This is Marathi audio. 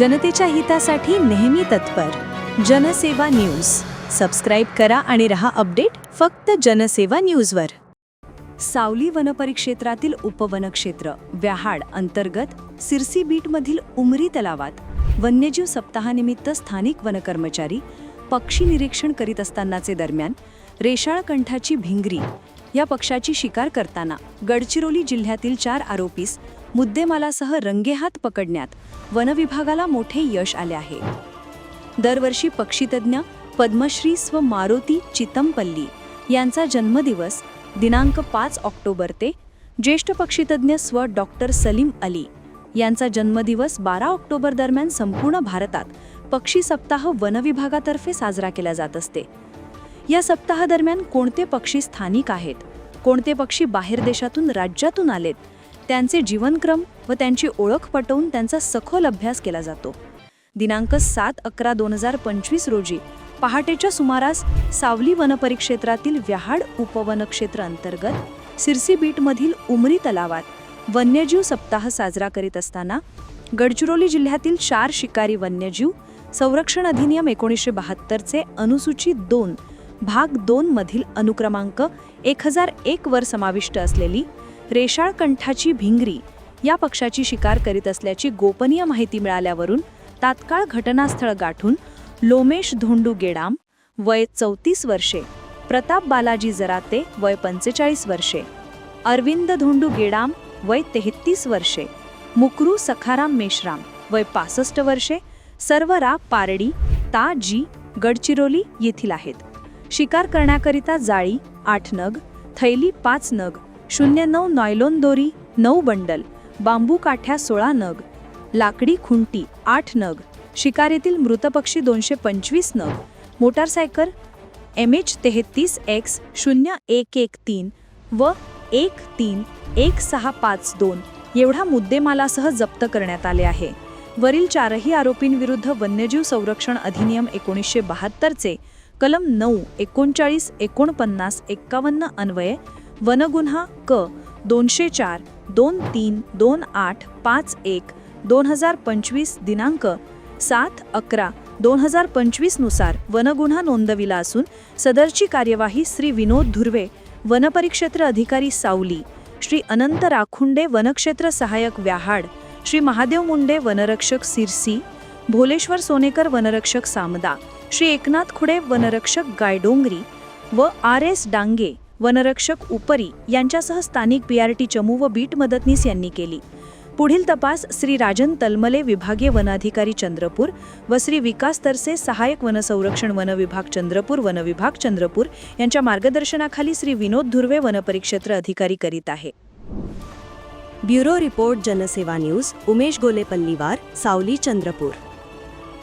जनतेच्या हितासाठी नेहमी तत्पर. जनसेवा न्यूज. सबस्क्राईब करा आणि रहा अपडेट फक्त जनसेवा न्यूजवर. सावली वनपरिक्षेत्रातील उपवनक्षेत्र व्याहाड अंतर्गत सिरसी बीटमधील उमरी तलावात वन्यजीव सप्ताहानिमित्त स्थानिक वनकर्मचारी पक्षी निरीक्षण करीत असतानाचे दरम्यान रेशाळकंठाची भिंगरी या पक्षाची शिकार करताना गडचिरोली जिल्ह्यातील चार आरोपीस मुद्देमालासह रंगेहात पकडण्यात वनविभागाला मोठे यश आले आहे. दरवर्षी पक्षीतज्ञ पद्मश्री स्व मारुती चितमपल्ली यांचा जन्मदिवस दिनांक पाच ऑक्टोबर ते ज्येष्ठ पक्षीतज्ञ स्व डॉक्टर सलीम अली यांचा जन्मदिवस बारा ऑक्टोबर दरम्यान संपूर्ण भारतात पक्षी सप्ताह वनविभागातर्फे साजरा केला जात असते. या सप्ताहादरम्यान कोणते पक्षी स्थानिक आहेत? कोणते पक्षी बाहेर देशातून राज्यातून आलेत? त्यांचे जीवनक्रम व त्यांची ओळख पटवून त्यांचा सखोल अभ्यास केला जातो. दिनांक सात अकरा दोन हजार पंचवीस रोजी पहाटेच्या सुमारास सावली वनपरिक्षेत्रातील व्याहाड उपवनक्षेत्र अंतर्गत सिरसी बीटमधील उमरी तलावात वन्यजीव सप्ताह साजरा करीत असताना गडचिरोली जिल्ह्यातील चार शिकारी वन्यजीव संरक्षण अधिनियम एकोणीसशे बहात्तरचे अनुसूचित दोन भाग दोनमधील अनुक्रमांक एक हजार एक वर समाविष्ट असलेली रेशाळ कंठाची भिंगरी या पक्षाची शिकार करीत असल्याची गोपनीय माहिती मिळाल्यावरून तात्काळ घटनास्थळ गाठून लोमेश धोंडू गेडाम वय चौतीस वर्षे प्रताप बालाजी जराते वय पंचेचाळीस वर्षे अरविंद धोंडू गेडाम वय तेहतीस वर्षे मुकरू सखाराम मेश्राम वय पासष्ट वर्षे सर्वरा पारडी ता जी गडचिरोली येथील आहेत. शिकार करण्याकरिता जाळी आठ नग थैली पाच नग शून्य नऊ नॉयलोन दोरी नऊ बंडल बांबू काठ्या सोळा नग लाकडी खुंटी आठ नग शिकारीतील मृतपक्षी दोनशे पंचवीस नग मोटारसायकल एम एच तेहतीस एक्स शून्य एक एक तीन व एक तीन एक सहा पाच दोन एवढा मुद्देमालासह जप्त करण्यात आले आहे. वरील चारही आरोपींविरुद्ध वन्यजीव संरक्षण अधिनियम एकोणीसशे बहात्तरचे कलम नऊ एकोणचाळीस एकोणपन्नास एक्कावन्न अन्वये वनगुन्हा क दोनशे चार दोन तीन दोन आठ पाच एक दोन हजार पंचवीस दिनांक सात अकरा दोन हजार पंचवीसनुसार वनगुन्हा नोंदविला असून सदरची कार्यवाही श्री विनोद धुर्वे वनपरिक्षेत्र अधिकारी सावली श्री अनंत राखुंडे वनक्षेत्र सहाय्यक व्याहाड श्री महादेव मुंडे वनरक्षक सिरसी भोलेश्वर सोनेकर वनरक्षक सामदा श्री एकनाथ खुडे वनरक्षक गायडोंगरी व आर एस डांगे वनरक्षक उपरी यांच्यासह स्थानिक पीआरटी चमू व बीट मदतनीस यांनी केली. पुढील तपास श्री राजन तलमले विभागीय वनाधिकारी चंद्रपूर व श्री विकास तरसे सहाय्यक वनसंरक्षण वन विभाग चंद्रपूर वनविभाग चंद्रपूर यांच्या मार्गदर्शनाखाली श्री विनोद धुर्वे वनपरिक्षेत्र अधिकारी करीत आहे. Bureau report Jansewa news Umesh Gole Palliwar Saoli Chandrapur.